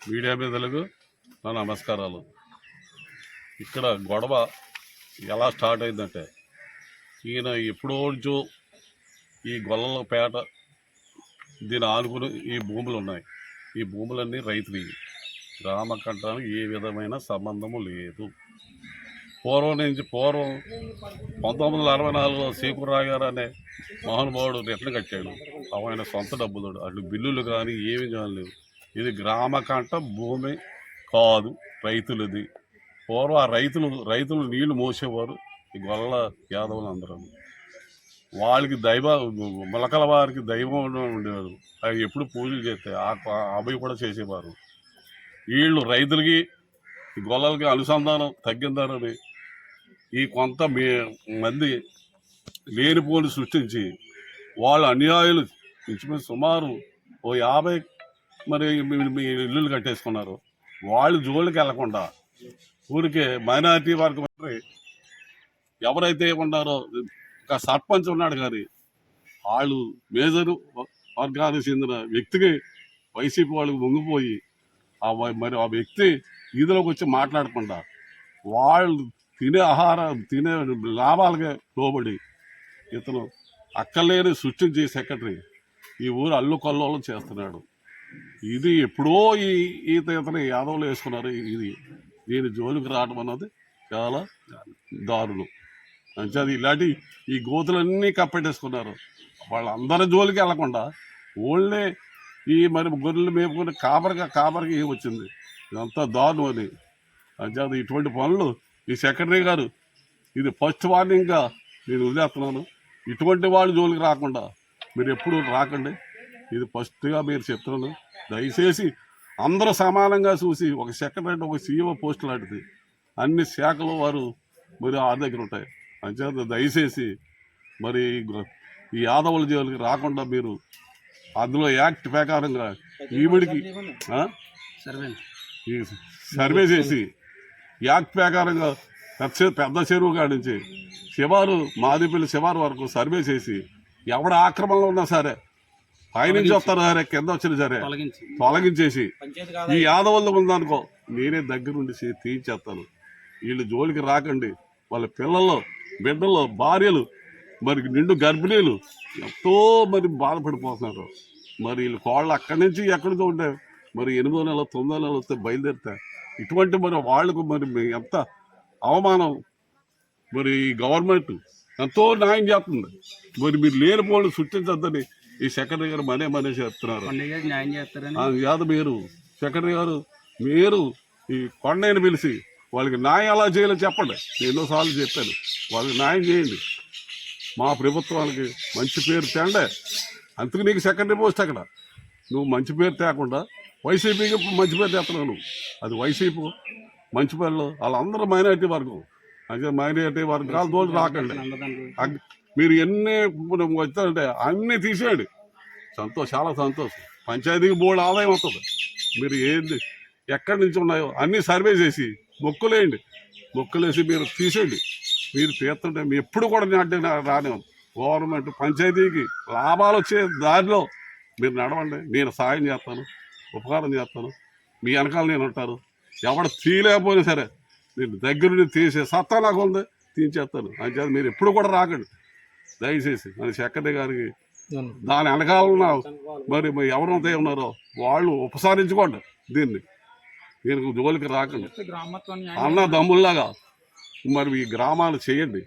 Media మీదలకు నా నమస్కారాలు. ఇక్కడ గొడవ ఎలా స్టార్ట్ అయిందంటే ఈయన ఎప్పుడో నుంచో ఈ గొల్లలపేట దీని ఆనుకుని ఈ భూములు ఉన్నాయి. ఈ భూములన్నీ రైతులు గ్రామకంఠానికి ఏ విధమైన సంబంధము లేదు. పూర్వం నుంచి పూర్వం పంతొమ్మిది వందల అరవై నాలుగులో సీకురావు గారు అనే మహానుభావుడు రిటర్న్ కట్టాడు. ఆయన సొంత డబ్బులు అటు బిల్లులు కానీ ఏమి కానీ లేవు ఇది గ్రామకంట భూమి కాదు రైతులది. పూర్వం ఆ రైతులు రైతులు నీళ్ళు మోసేవారు ఈ గొల్ల యాదవులు అందరూ వాళ్ళకి దైవ మొలకల వారికి దైవం ఉండేవారు. అవి ఎప్పుడు పూజలు చేస్తే ఆ- అవి కూడా చేసేవారు. వీళ్ళు రైతులకి ఈ గొల్లలకి అనుసంధానం తగ్గిందారని ఈ కొంత మీ మంది లేనిపోని సృష్టించి వాళ్ళ అన్యాయులు ఇంచుమించు సుమారు ఓ యాభై మరి మీ- మీ ఇల్లులు కట్టేసుకున్నారు. వాళ్ళు జోళ్ళకి వెళ్ళకుండా ఊరికే మైనారిటీ వర్గం మరి ఎవరైతే ఉన్నారో ఒక సర్పంచ్ ఉన్నాడు కానీ వాళ్ళు మేజరు వర్గానికి చెందిన వ్యక్తికి వైసీపీ వాళ్ళకి వంగిపోయి ఆ మరి ఆ వ్యక్తి వీధిలోకి వచ్చి మాట్లాడకుండా వాళ్ళు తినే ఆహారం తినే లాభాలకే లోబడి ఇతను అక్కలేని సృష్టించి సెక్రటరీ ఈ ఊరు అల్లు కల్లోలం చేస్తున్నాడు. ఇది ఎప్పుడో ఈ ఈత ఇతని యాదవులు వేసుకున్నారు. ఇది దీని జోలికి రావడం అన్నది చాలా దారుణం. అంచేది ఇలాంటి ఈ గోతులన్నీ కప్పెట్టేసుకున్నారు. వాళ్ళందరి జోలికి వెళ్ళకుండా ఓన్లీ ఈ మరి గొర్రెలు మేపుకుని కాపరిగా కాపరికి వచ్చింది. ఇదంతా దారుణం అని అంచేది ఇటువంటి పనులు ఈ సెక్రటరీ గారు ఇది ఫస్ట్ వార్నింగ్గా నేను వదిలేస్తున్నాను. ఇటువంటి వాళ్ళు జోలికి రాకుండా మీరు ఎప్పుడు రాకండి. ఇది ఫస్ట్గా మీరు చెప్తున్నాను దయచేసి అందరూ సమానంగా చూసి ఒక సెక్రటరీ ఒక సీఈఓ పోస్ట్ లాంటిది. అన్ని శాఖలు వారు మరి ఆ దగ్గర ఉంటాయి. అంచేత దయచేసి మరి ఈ యాదవుల జోలికి రాకుండా మీరు అందులో యాక్ట్ ప్రకారంగా ఈవిడికి సర్వే. చేసి యాక్ట్ ప్రకారంగా పెద్ద పెద్ద చెరువు కాడి నుంచి శివారు మాదిపల్లి శివారు వరకు సర్వే చేసి ఎవడ ఆక్రమణలో ఉన్నా సరే పైనుంచి వస్తారు సరే కింద వచ్చిన సరే. తొలగించి. తొలగించేసి. ఈ యాదవుల్లో ఉందనుకో నేనే దగ్గరుండి తీయించేస్తాను. వీళ్ళు జోలికి రాకండి. వాళ్ళ పిల్లలు బిడ్డలు భార్యలు మరి నిండు గర్భిణీలు ఎంతో మరి బాధపడిపోతున్నారు. మరి వీళ్ళు కోళ్ళు అక్కడి నుంచి ఎక్కడి నుంచి ఉండే మరి ఎనిమిదో నెల తొమ్మిదో నెల వస్తే బయలుదేరితే ఇటువంటి మరి వాళ్ళకు మరి ఎంత అవమానం. మరి ఈ గవర్నమెంట్ ఎంతో న్యాయం చేస్తుంది. మరి మీరు లేని పోలు సృష్టించద్దని ఈ సెక్రటరీ గారు మనే మనే చెప్తున్నారు యాద మీరు. సెక్రటరీ గారు మీరు ఈ కొండని పిలిచి వాళ్ళకి న్యాయం ఎలా చేయాలో చెప్పండి. నేను ఎన్నోసార్లు చెప్పాను. వాళ్ళకి న్యాయం చేయండి. మా ప్రభుత్వానికి మంచి పేరు తేండే. అందుకు నీకు సెకండరీ పోస్ట్ అక్కడ. నువ్వు మంచి పేరు తేకుండా వైసీపీకి మంచి పేరు తెస్తున్నావు నువ్వు. అది వైసీపీ మంచి పేర్లు వాళ్ళందరూ మైనారిటీ వర్గం. అంటే మైనారిటీ వర్గాలు తోడు రాకండి. మీరు ఎన్ని వచ్చారంటే అన్నీ తీసేయండి. సంతోషం చాలా సంతోషం. పంచాయతీకి బోర్డు ఆదాయం వస్తుంది. మీరు ఏంది ఎక్కడి నుంచి ఉన్నాయో అన్నీ సర్వే చేసి మొక్కులేయండి. మొక్కులేసి మీరు తీసేయండి. మీరు తీస్తుంటే మీ ఎప్పుడు కూడా నాటే రాని గవర్నమెంట్ పంచాయతీకి లాభాలు వచ్చే దారిలో మీరు నడవండి. నేను సాయం చేస్తాను ఉపకారం చేస్తాను. మీ వెనకాల నేను ఉంటాను. ఎవడు తీయలేకపోయినా సరే నేను దగ్గరుండి తీసే సత్తా నాకు ఉంది తీసేస్తాను. అంచేది మీరు ఎప్పుడు కూడా రాకండి. దయచేసి మన సెక్రటరీ గారికి దాని వెనకాల ఉన్న మరి మరి ఎవరైతే ఉన్నారో వాళ్ళు ఉపసరించుకోండి దీన్ని. దీనికి జోలికి రాకండి. అన్న దమ్ముల్లాగా. మరి ఈ గ్రామాలు చేయండి.